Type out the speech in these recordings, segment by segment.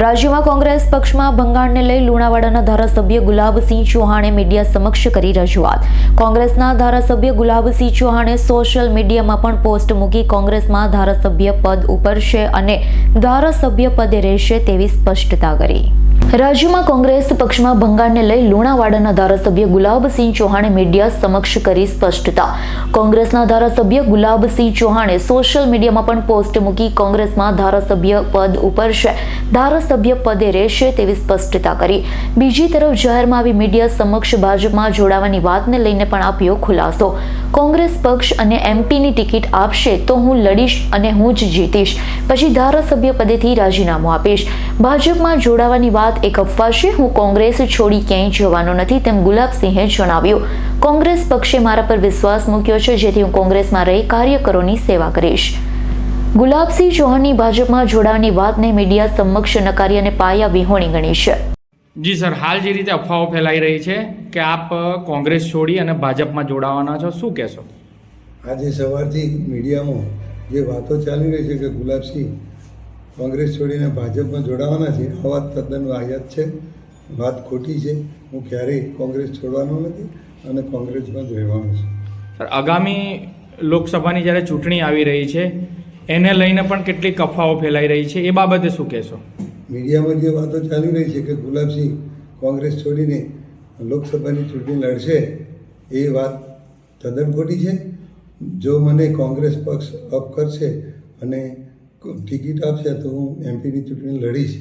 રાજ્યમાં કોંગ્રેસ પક્ષમાં ભંગાણને લઈ લુણાવાડાના ધારાસભ્ય ગુલાબસિંહ ચૌહાણે મીડિયા સમક્ષ કરી રજૂઆત. કોંગ્રેસના ધારાસભ્ય ગુલાબસિંહ ચૌહાણે સોશિયલ મીડિયામાં પણ પોસ્ટ મૂકી કોંગ્રેસમાં ધારાસભ્ય પદ ઉપર છે અને ધારાસભ્ય પદે રહેશે તેવી સ્પષ્ટતા કરી. રાજ્યમાં કોંગ્રેસ પક્ષમાં ભંગાણને લઈ લુણાવાડાના ધારાસભ્ય ગુલાબસિંહ ચૌહાણે મીડિયા સમક્ષ કરી સ્પષ્ટતા. કોંગ્રેસના ધારાસભ્ય ગુલાબસિંહ ચૌહાણે સોશિયલ મીડિયામાં પણ પોસ્ટ મૂકી કોંગ્રેસમાં ધારાસભ્ય પદ ઉપર છે ધારાસભ્ય પદે રહેશે તેવી સ્પષ્ટતા કરી. બીજી તરફ જાહેરમાં આવી મીડિયા સમક્ષ ભાજપમાં જોડાવાની વાતને લઈને પણ આપ્યો ખુલાસો. કોંગ્રેસ પક્ષ અને એમપીની ટિકિટ આપશે તો હું લડીશ અને હું જ જીતીશ. પછી ધારાસભ્ય પદેથી રાજીનામું આપીશ. ભાજપમાં જોડાવાની વાત એક અફવા છે. હું કોંગ્રેસ છોડી ક્યાંય જવાનો નથી તેમ ગુલાબસિંહે જણાવ્યું. કોંગ્રેસ પક્ષે મારા પર વિશ્વાસ મૂક્યો છે, જેથી હું કોંગ્રેસમાં રહી કાર્યકરોની સેવા કરીશ. ગુલાબસિંહ ચૌહાણની ભાજપમાં જોડાવાની વાતને મીડિયા સમક્ષ નકારી અને પાયા વિહોણી ગણી છે. જી સર હાલ જે રીતે અફવાઓ ફેલાઈ રહી છે કે આપ કોંગ્રેસ છોડી અને ભાજપમાં જોડાવાના છો શું કહેશો? આજે સવારથી મીડિયામાં જે વાતો ચાલી રહી છે કે ગુલાબસિંહ કોંગ્રેસ છોડીને ભાજપમાં જોડાવાના છે આ વાત તદ્દન વાહિયાત છે વાત ખોટી છે. હું ક્યારેય કોંગ્રેસ છોડવાનો નથી અને કોંગ્રેસમાં જ રહેવાનો છું. સર આગામી લોકસભાની જ્યારે ચૂંટણી આવી રહી છે એને લઈને પણ કેટલીક અફવાઓ ફેલાઈ રહી છે એ બાબતે શું કહેશો? મીડિયામાં જે વાતો ચાલી રહી છે કે ગુલાબસિંહ કોંગ્રેસ છોડીને લોકસભાની ચૂંટણી લડશે, એ વાત તદ્દન ખોટી છે. જો મને કોંગ્રેસ પક્ષ અપ કરશે અને ટિકિટ આપશે, તો હું એમપીની ચૂંટણી લડીશ.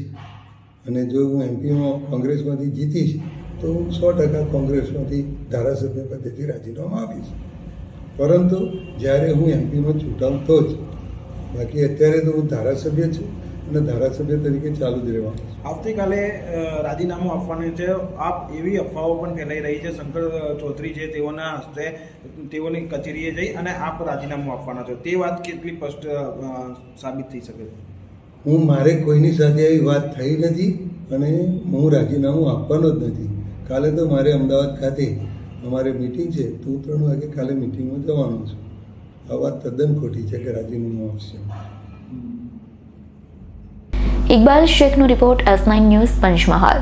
અને જો હું એમપીમાં કોંગ્રેસમાંથી જીતીશ, તો હું સો ટકા કોંગ્રેસમાંથી ધારાસભ્ય પદેથી રાજીનામું આપીશ. પરંતુ જ્યારે હું એમપીમાં ચૂંટાઉં તો જ, બાકી અત્યારે તો હું ધારાસભ્ય છું અને ધારાસભ્ય તરીકે ચાલુ જ રહેવાનું. આવતીકાલે રાજીનામું આપવાનું છે. આપ એવી અફવાઓ પણ ફેલાઈ રહી છે. શંકર ચૌધરી છે તેઓના હસ્તે તેઓની કચેરીએ જઈ અને આપ રાજીનામું આપવાના છો. તે વાત કેટલી સ્પષ્ટ સાબિત થઈ શકે? છે હું મારે કોઈની સાથે આવી વાત થઈ નથી અને હું રાજીનામું આપવાનો જ નથી. કાલે તો મારે અમદાવાદ ખાતે અમારે મિટિંગ છે. તો હું ત્રણ વાગે કાલે મિટિંગમાં જવાનો છું. આ વાત તદ્દન ખોટી છે કે રાજીનામું આપશે. Iqbal શેખનો report S nine news Panchmahal.